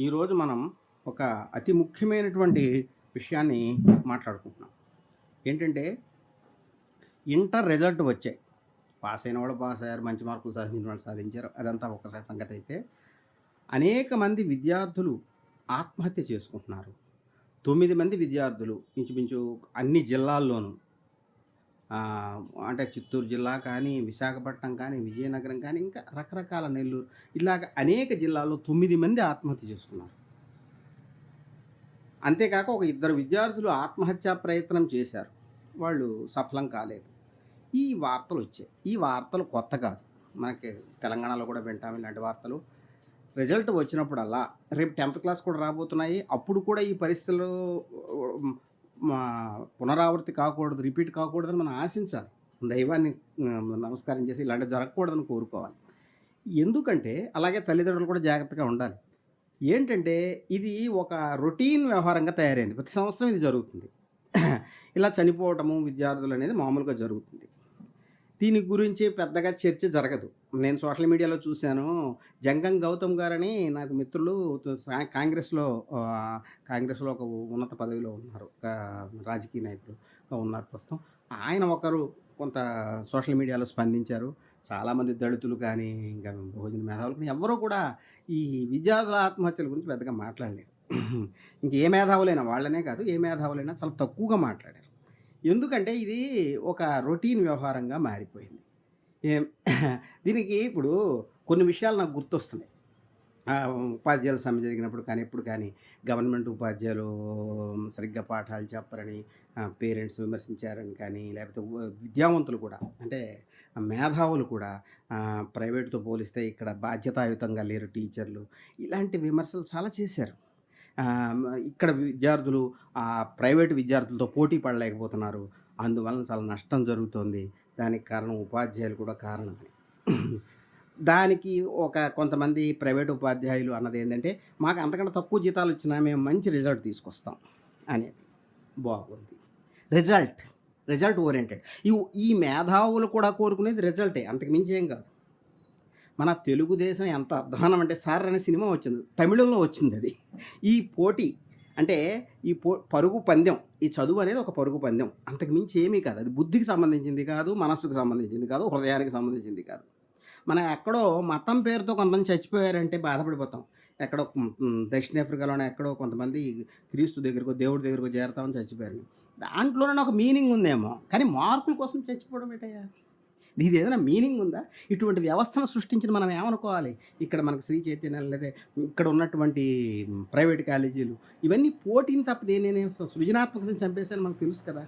ఈరోజు మనం ఒక అతి ముఖ్యమైనటువంటి విషయాన్ని మాట్లాడుకుంటున్నాం. ఏంటంటే ఇంటర్ రిజల్ట్ వచ్చాయి. పాస్ అయిన వాళ్ళు పాస్ అయ్యారు మంచి మార్కులు సాధించిన వాళ్ళు సాధించారు అదంతా ఒక సంగతి అయితే. అనేక మంది విద్యార్థులు ఆత్మహత్య చేసుకుంటున్నారు. తొమ్మిది మంది విద్యార్థులు ఇంచుమించు అన్ని జిల్లాల్లోనూ అంటే చిత్తూరు జిల్లా కానీ విశాఖపట్నం కానీ విజయనగరం కానీ ఇంకా రకరకాల నెల్లూరు ఇలాగ అనేక జిల్లాల్లో తొమ్మిది మంది ఆత్మహత్య చేసుకున్నారు. అంతేకాక ఒక ఇద్దరు విద్యార్థులు ఆత్మహత్యా ప్రయత్నం చేశారు. వాళ్ళు సఫలం కాలేదు. ఈ వార్తలు వచ్చాయి. ఈ వార్తలు కొత్త కాదు. మనకి తెలంగాణలో కూడా వింటాం ఇలాంటి వార్తలు. రిజల్ట్ వచ్చినప్పుడల్లా రేపు టెన్త్ క్లాస్ కూడా రాబోతున్నాయి. అప్పుడు కూడా ఈ పరిస్థితులు మా పునరావృతి కాకూడదు రిపీట్ కాకూడదని మనం ఆశించాలి. దైవాన్ని నమస్కారం చేసి ఇలాంటి జరగకూడదని కోరుకోవాలి. ఎందుకంటే అలాగే తల్లిదండ్రులు కూడా జాగ్రత్తగా ఉండాలి. ఏంటంటే ఇది ఒక రొటీన్ వ్యవహారంగా తయారైంది. ప్రతి సంవత్సరం ఇది జరుగుతుంది. ఇలా చనిపోవటము విద్యార్థులు అనేది మామూలుగా జరుగుతుంది. దీని గురించి పెద్దగా చర్చ జరగదు. నేను సోషల్ మీడియాలో చూశాను. జంగం గౌతమ్ గారని నాకు మిత్రులు కాంగ్రెస్లో కాంగ్రెస్లో ఒక ఉన్నత పదవిలో ఉన్నారు. ఒక రాజకీయ నాయకులుగా ఉన్నారు ప్రస్తుతం. ఆయన ఒకరు కొంత సోషల్ మీడియాలో స్పందించారు. చాలామంది దళితులు కానీ ఇంకా భోజన మేధావులు కానీ ఎవరూ కూడా ఈ విద్యార్థుల ఆత్మహత్యల గురించి పెద్దగా మాట్లాడలేదు. ఇంక ఏ మేధావులైనా వాళ్ళనే కాదు ఏ మేధావులైనా చాలా తక్కువగా మాట్లాడారు. ఎందుకంటే ఇది ఒక రొటీన్ వ్యవహారంగా మారిపోయింది. దీనికి ఇప్పుడు కొన్ని విషయాలు నాకు గుర్తొస్తున్నాయి. ఉపాధ్యాయుల సమ్మె జరిగినప్పుడు కానీ ఎప్పుడు కానీ గవర్నమెంట్ ఉపాధ్యాయులు సరిగ్గా పాఠాలు చెప్పరని పేరెంట్స్ విమర్శించారని కానీ లేకపోతే విద్యావంతులు కూడా అంటే మేధావులు కూడా ప్రైవేట్తో పోలిస్తే ఇక్కడ బాధ్యతాయుతంగా లేరు టీచర్లు. ఇలాంటి విమర్శలు చాలా చేశారు. ఇక్కడ విద్యార్థులు ఆ ప్రైవేట్ విద్యార్థులతో పోటీ పడలేకపోతున్నారు. అందువలన చాలా నష్టం జరుగుతోంది. దానికి కారణం ఉపాధ్యాయులు కూడా కారణమే. దానికి ఒక కొంతమంది ప్రైవేట్ ఉపాధ్యాయులు అన్నది ఏంటంటే మాకు అంతకంటే తక్కువ జీతాలు వచ్చినా మేము మంచి రిజల్ట్ తీసుకొస్తాం అనేది బాగుంది. Result result oriented. ఈ ఈ మేధావులు కూడా కోరుకునేది రిజల్టే అంతకు మించి ఏం కాదు. మన తెలుగుదేశం ఎంత అధ్వానం అంటే సార్ అనే సినిమా వచ్చింది. తమిళంలో వచ్చింది అది. ఈ పోటీ అంటే ఈ పో పరుగు పందెం ఈ చదువు అనేది ఒక పరుగు పందెం. అంతకు మించి ఏమీ కాదు. అది బుద్ధికి సంబంధించింది కాదు మనస్సుకు సంబంధించింది కాదు హృదయానికి సంబంధించింది కాదు. మనం ఎక్కడో మతం పేరుతో కొంతమంది చచ్చిపోయారంటే బాధపడిపోతాం. ఎక్కడో దక్షిణాఫ్రికాలోనే ఎక్కడో కొంతమంది క్రీస్తు దగ్గరకో దేవుడి దగ్గరకో చేరతామని చచ్చిపోయారు. దాంట్లోనే ఒక మీనింగ్ ఉందేమో. కానీ మార్కుల కోసం చచ్చిపోవడం ఏంటయ్యా? ఇది ఏదైనా మీనింగ్ ఉందా? ఇటువంటి వ్యవస్థను సృష్టించిన మనం ఏమనుకోవాలి? ఇక్కడ మనకు శ్రీ చైతన్య లేదా ఇక్కడ ఉన్నటువంటి ప్రైవేట్ కాలేజీలు ఇవన్నీ పోటీని తప్ప నేను సృజనాత్మకతను చంపేశారని మనకు తెలుసు కదా?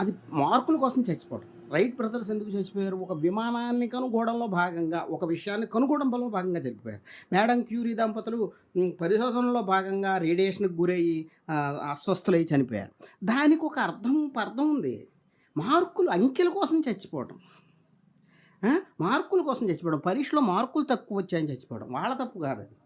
అది మార్కుల కోసం చచ్చిపోవడం రైట్ బ్రదర్స్ ఎందుకు చచ్చిపోయారు? ఒక విమానాన్ని కనుగోడంలో భాగంగా ఒక విషయాన్ని కనుగోవడంలో భాగంగా చనిపోయారు. మేడం క్యూరీ దంపతులు పరిశోధనలో భాగంగా రేడియేషన్కి గురయ్యి ఆ, అస్వస్థులై చనిపోయారు. దానికి ఒక అర్థం అర్థం ఉంది. మార్కులు అంకెల కోసం చచ్చిపోవటం. మార్కుల కోసం చచ్చిపోవడం. పరీక్షలో మార్కులు తక్కువ వచ్చాయని చచ్చిపోవడం. వాళ్ళ తప్పు కాదు అది.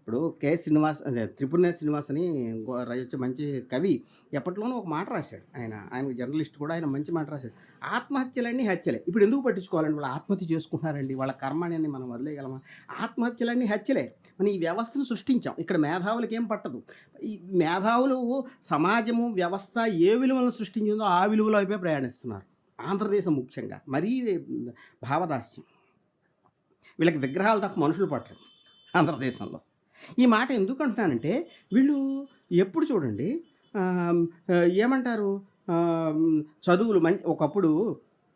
ఇప్పుడు కె శ్రీనివాస్ అదే త్రిపురనేని శ్రీనివాస్ అని వచ్చే మంచి కవి ఎప్పట్లోనూ ఒక మాట రాశాడు. ఆయన ఆయన జర్నలిస్ట్ కూడా ఆయన మంచి మాట రాశాడు. ఆత్మహత్యలన్నీ హత్యలే. ఇప్పుడు ఎందుకు పట్టించుకోవాలండి? వాళ్ళు ఆత్మహత్య చేసుకుంటున్నారండి. వాళ్ళ కర్మాణ్యాన్ని మనం వదిలేయగలమా? ఆత్మహత్యలన్నీ హత్యలే. మనం ఈ వ్యవస్థను సృష్టించాం. ఇక్కడ మేధావులకి ఏం పట్టదు. ఈ మేధావులు సమాజము వ్యవస్థ ఏ విలువలను సృష్టించిందో ఆ విలువల వైపే ప్రయాణిస్తున్నారు. ఆంధ్రదేశం ముఖ్యంగా మరీ భావదాస్యం. వీళ్ళకి విగ్రహాలు తప్ప మనుషులు పట్టరు ఆంధ్రదేశంలో. ఈ మాట ఎందుకు అంటున్నానంటే వీళ్ళు ఎప్పుడు చూడండి ఏమంటారు చదువులు మంచి ఒకప్పుడు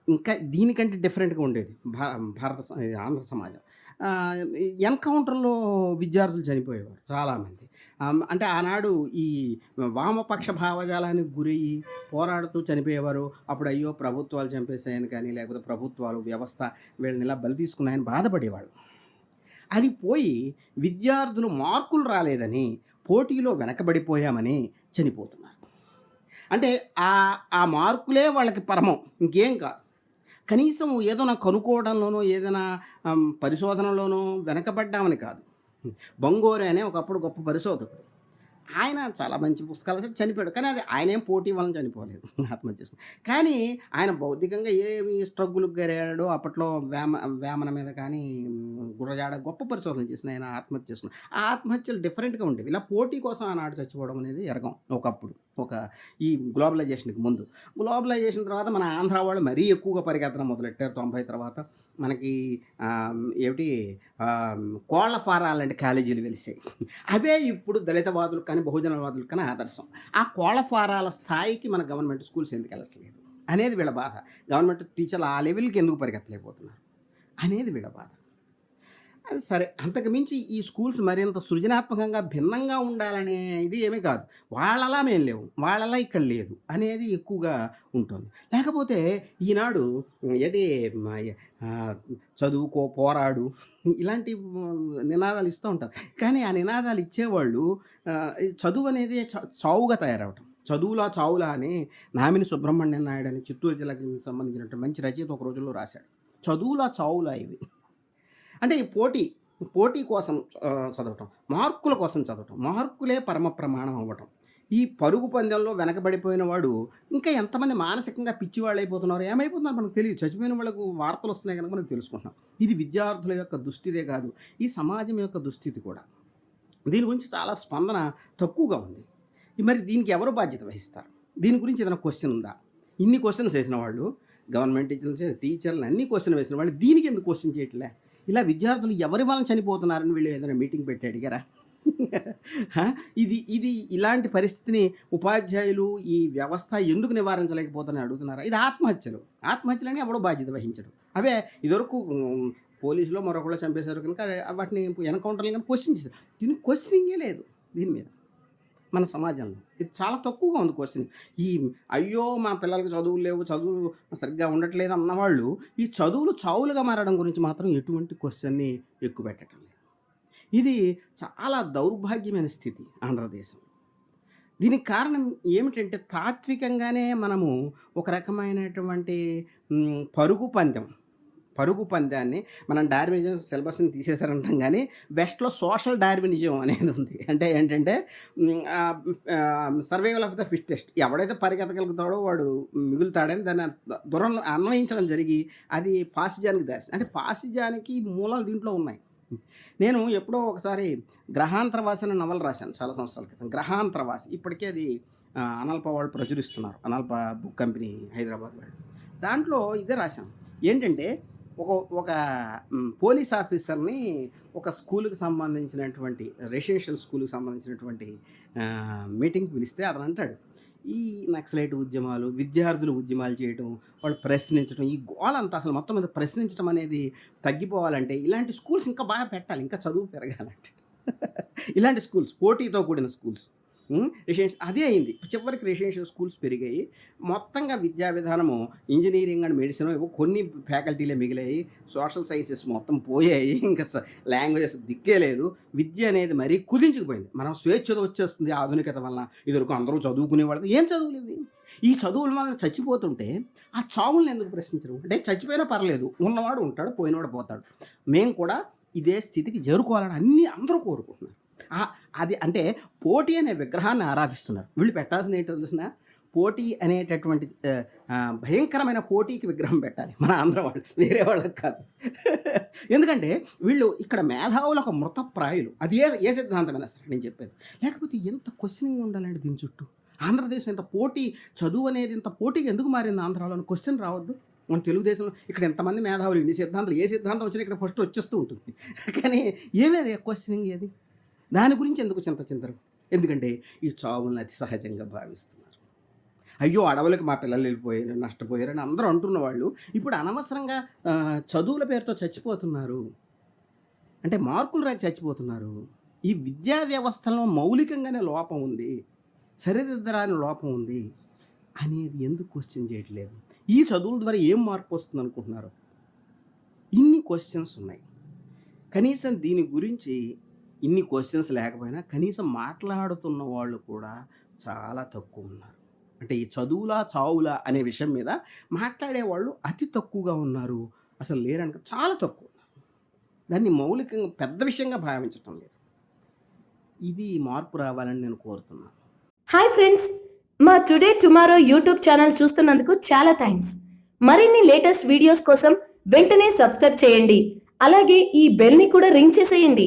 ఇంకా దీనికంటే డిఫరెంట్గా ఉండేది భా భారత ఆంధ్ర సమాజం. ఎన్కౌంటర్లో విద్యార్థులు చనిపోయేవారు చాలామంది. అంటే ఆనాడు ఈ వామపక్ష భావజాలానికి గురయ్యి పోరాడుతూ చనిపోయేవారు. అప్పుడు అయ్యో ప్రభుత్వాలు చంపేశాయని కానీ లేకపోతే ప్రభుత్వాలు వ్యవస్థ వీళ్ళని ఇలా బలి తీసుకున్నాయని బాధపడేవాళ్ళు. అది పోయి విద్యార్థులు మార్కులు రాలేదని పోటీలో వెనకబడిపోయామని చనిపోతున్నారు. అంటే ఆ ఆ మార్కులే వాళ్ళకి పరమం ఇంకేం కాదు. కనీసం ఏదైనా కనుక్కోవడంలోనో ఏదైనా పరిశోధనలోనో వెనకబడ్డామని కాదు. బొంగోరే అనే ఒకప్పుడు గొప్ప పరిశోధకుడు ఆయన చాలా మంచి పుస్తకాలు రాశాడు, చనిపోయాడు. కానీ అది ఆయనేం పోటీ వలన చనిపోలేదు. ఆత్మహత్య చేసుకుని. కానీ ఆయన భౌతికంగా ఏమి స్ట్రగుల్‌కి గరాడో అప్పట్లో వేమ వేమన మీద కానీ, గుర్రజాడ గొప్ప పరిశోధన చేసిన ఆయన ఆత్మహత్య చేసుకున్నాడు. ఆ ఆత్మహత్యలు డిఫరెంట్‌గా ఉండేవి. ఇలా పోటీ కోసం ఆనాడు చచ్చిపోవడం అనేది ఎరగం ఒకప్పుడు. ఒక ఈ గ్లోబలైజేషన్‌కి ముందు. గ్లోబలైజేషన్ తర్వాత మన ఆంధ్ర వాళ్ళు మరీ ఎక్కువగా పరిగెత్తడం మొదలెట్టారు 90 తర్వాత. మనకి ఏమిటి ఆహ్, కోళ్ళ ఫారాలాంటి కాలేజీలు వెలిసాయి. అవే ఇప్పుడు దళితవాదులు కానీ, బహుజనవాదులు కానీ ఆదర్శం. ఆ కోళ్ళ ఫారాల స్థాయికి మన గవర్నమెంట్ స్కూల్స్ ఎందుకు వెళ్ళట్లేదు అనేది వీళ్ళ బాధ. గవర్నమెంట్ టీచర్లు ఆ లెవెల్‌కి ఎందుకు పరిగెత్తలేకపోతున్నారు అనేది వీళ్ళ బాధ. అది సరే అంతకు మించి ఈ స్కూల్స్ మరింత సృజనాత్మకంగా భిన్నంగా ఉండాలనే ఇది ఏమీ కాదు. వాళ్ళలా మేము లేవు. వాళ్ళలా ఇక్కడ లేదు అనేది ఎక్కువగా ఉంటుంది. లేకపోతే ఈనాడు ఏంటి చదువుకో, పోరాడు ఇలాంటి నినాదాలు ఇస్తూ ఉంటారు. కానీ ఆ నినాదాలు ఇచ్చేవాళ్ళు చదువు అనేది చావుగా తయారవ్వటం. చదువులా చావులా అని నామిని సుబ్రహ్మణ్యం నాయుడు అని చిత్తూరు జిల్లాకి సంబంధించినటువంటి మంచి రచయిత ఒక రోజుల్లో రాశాడు. చదువులా చావులా ఇవి. అంటే ఈ పోటీ, పోటీ కోసం చదవటం. మార్కుల కోసం చదవటం. మార్కులే పరమ ప్రమాణం అవ్వటం. ఈ పరుగు పందెంలో వెనకబడిపోయిన వాడు ఇంకా ఎంతమంది మానసికంగా పిచ్చివాళ్ళు అయిపోతున్నారు ఏమైపోతున్నారు మనకు తెలియదు చచ్చిపోయిన వాళ్ళకు వార్తలు వస్తున్నాయి కనుక మనం తెలుసుకుంటున్నాం. ఇది విద్యార్థుల యొక్క దుస్థితే కాదు. ఈ సమాజం యొక్క దుస్థితి కూడా. దీని గురించి చాలా స్పందన తక్కువగా ఉంది. మరి దీనికి ఎవరు బాధ్యత వహిస్తారు? దీని గురించి ఏదైనా క్వశ్చన్ ఉందా? ఇన్ని క్వశ్చన్స్ వేసిన వాళ్ళు గవర్నమెంట్ టీచర్లు, టీచర్లు అన్ని క్వశ్చన్ వేసిన వాళ్ళు దీనికి ఎందుకు క్వశ్చన్ చేయట్లే? ఇలా విద్యార్థులు ఎవరి వలన చనిపోతున్నారని వీళ్ళు ఏదైనా మీటింగ్ పెట్టి అడిగారా? ఇది ఇది ఇలాంటి పరిస్థితిని ఉపాధ్యాయులు ఈ వ్యవస్థ ఎందుకు నివారించలేకపోతుందని అడుగుతున్నారా? ఇది ఆత్మహత్యలు. ఆత్మహత్యలని ఎవడో బాధ్యత వహించడు. అవే ఇదివరకు పోలీసులో మరొకళ్ళు చంపేశారు కనుక వాటిని ఎన్‌కౌంటర్‌లు కానీ క్వశ్చన్ చేశారు. దీనికి క్వశ్చనింగే లేదు దీని మీద. మన సమాజంలో. ఇది చాలా తక్కువగా ఉంది క్వశ్చన్ ఈ అయ్యో! మా పిల్లలకి చదువులు లేవు, చదువులు సరిగ్గా ఉండట్లేదు అన్నవాళ్ళు ఈ చదువులు చావులుగా మారడం గురించి మాత్రం ఎటువంటి క్వశ్చన్ని ఎక్కువ పెట్టడం లేదు. ఇది చాలా దౌర్భాగ్యమైన స్థితి ఆంధ్రదేశం దీనికి కారణం ఏమిటంటే తాత్వికంగానే మనము ఒక రకమైనటువంటి పరుగు పందెం, పరుగు పందాన్ని మనం డార్వినిజం సిలబస్‌ని తీసేశారంటాం కానీ వెస్ట్‌లో సోషల్ డార్వినిజం అనేది ఉంది. అంటే ఏంటంటే సర్వైవల్ ఆఫ్ ద ఫిట్టెస్ట్ ఎవడైతే పరిగెత్తగలుగుతాడో వాడు మిగులుతాడని దాన్ని దూరంలో అన్వయించడం జరిగి అది ఫాసిజానికి దాసి అంటే ఫాసిజానికి మూలాలు దీంట్లో ఉన్నాయి. నేను ఎప్పుడో ఒకసారి 'గ్రహాంతరవాసి' అనే నవల రాశాను చాలా సంవత్సరాల క్రితం. 'గ్రహాంతరవాసి' ఇప్పటికే అది అనల్ప వాళ్ళు ప్రచురిస్తున్నారు. అనల్ప బుక్ కంపెనీ హైదరాబాద్ వాళ్ళు. దాంట్లో ఇదే రాశాను. ఏంటంటే ఒక ఒక పోలీస్ ఆఫీసర్‌ని ఒక స్కూల్కి సంబంధించినటువంటి రెసిడెన్షియల్ స్కూల్కి సంబంధించినటువంటి మీటింగ్ మీటింగ్‌కి పిలిస్తే అతను అంటాడు. ఈ నక్సలైట్ ఉద్యమాలు, విద్యార్థులు ఉద్యమాలు చేయటం, వాళ్ళు ప్రశ్నించడం ఈ గోలంతా అసలు మొత్తం మీద ప్రశ్నించడం అనేది తగ్గిపోవాలంటే ఇలాంటి స్కూల్స్ ఇంకా బాగా పెట్టాలి. ఇంకా చదువు పెరగాలంటే. ఇలాంటి స్కూల్స్ పోటీతో కూడిన స్కూల్స్. రెసిడెన్షియల్ అదే అయింది. చివరికి రెసిడెన్షియల్ స్కూల్స్ పెరిగాయి. మొత్తంగా విద్యా విధానము ఇంజనీరింగ్ అండ్ మెడిసిన్ ఏవో కొన్ని ఫ్యాకల్టీలే మిగిలాయి. సోషల్ సైన్సెస్ మొత్తం పోయాయి. ఇంకా లాంగ్వేజెస్ దిక్కే లేదు. విద్య అనేది మరీ కుదించుకుపోయింది. మనం స్వేచ్ఛతో వచ్చేస్తుంది ఆధునికత వలన. ఇదివరకు అందరూ చదువుకునేవాళ్ళు. ఏం చదువులేదు ఈ చదువుల మాత్రం చచ్చిపోతుంటే ఆ చావుల్ని ఎందుకు ప్రశ్నించరు? అంటే చచ్చిపోయినా పర్లేదు. ఉన్నవాడు ఉంటాడు, పోయినవాడు పోతాడు. మేము కూడా ఇదే స్థితికి చేరుకోవాలని అన్నీ అందరూ కోరుకుంటున్నారు. అది అంటే పోటీ అనే విగ్రహాన్ని ఆరాధిస్తున్నారు. వీళ్ళు పెట్టాల్సిన ఏంటో తెలిసినా? పోటీ అనేటటువంటి భయంకరమైన పోటీకి విగ్రహం పెట్టాలి. మన ఆంధ్ర వాళ్ళు. వేరే వాళ్ళకి కాదు. ఎందుకంటే వీళ్ళు ఇక్కడ మేధావులు ఒక మృతప్రాయులు. అది ఏ ఏ సిద్ధాంతమైనా సరే నేను చెప్పేది. లేకపోతే ఎంత క్వశ్చనింగ్ ఉండాలండి దీని చుట్టూ. ఆంధ్రదేశం ఇంత పోటీ చదువు అనేది ఇంత పోటీకి ఎందుకు మారింది ఆంధ్రాలో అని క్వశ్చన్ రావద్దు. మన తెలుగుదేశంలో ఇక్కడ ఎంతమంది మేధావులు ఇన్ని సిద్ధాంతాలు ఏ సిద్ధాంతం వచ్చినా ఇక్కడ ఫస్ట్ వచ్చేస్తూ ఉంటుంది. కానీ ఏమేది క్వశ్చనింగ్ ఏది? దాని గురించి ఎందుకు చింత చింతరు? ఎందుకంటే ఈ చావులను అతి సహజంగా భావిస్తున్నారు. అయ్యో! అడవులకు మా పిల్లలు వెళ్ళిపోయారు, నష్టపోయారని అందరూ అంటున్న వాళ్ళు ఇప్పుడు అనవసరంగా చదువుల పేరుతో చచ్చిపోతున్నారు. అంటే మార్కులు రాక చచ్చిపోతున్నారు. ఈ విద్యా వ్యవస్థలో మౌలికంగానే లోపం ఉంది. సరిదిద్దరాని లోపం ఉంది. అనేది ఎందుకు క్వశ్చన్ చేయట్లేదు? ఈ చదువుల ద్వారా ఏం మార్పు వస్తుంది అనుకుంటున్నారు? ఇన్ని క్వశ్చన్స్ ఉన్నాయి. కనీసం దీని గురించి ఇన్ని క్వశ్చన్స్ లేకపోయినా కనీసం మాట్లాడుతున్న వాళ్ళు కూడా చాలా తక్కువ ఉన్నారు. అంటే ఈ చదువులా, చావులా అనే విషయం మీద మాట్లాడేవాళ్ళు అతి తక్కువగా ఉన్నారు. అసలు లేరనుక చాలా తక్కువ ఉన్నారు. దాన్ని మౌలికంగా పెద్ద విషయంగా భావించటం లేదు. ఇది మార్పు రావాలని నేను కోరుతున్నాను హాయ్ ఫ్రెండ్స్ మా టుడే టుమారో యూట్యూబ్ ఛానల్ చూస్తున్నందుకు చాలా థ్యాంక్స్ మరిన్ని లేటెస్ట్ వీడియోస్ కోసం వెంటనే సబ్స్క్రైబ్ చేయండి అలాగే ఈ బెల్ని కూడా రింగ్ చేసేయండి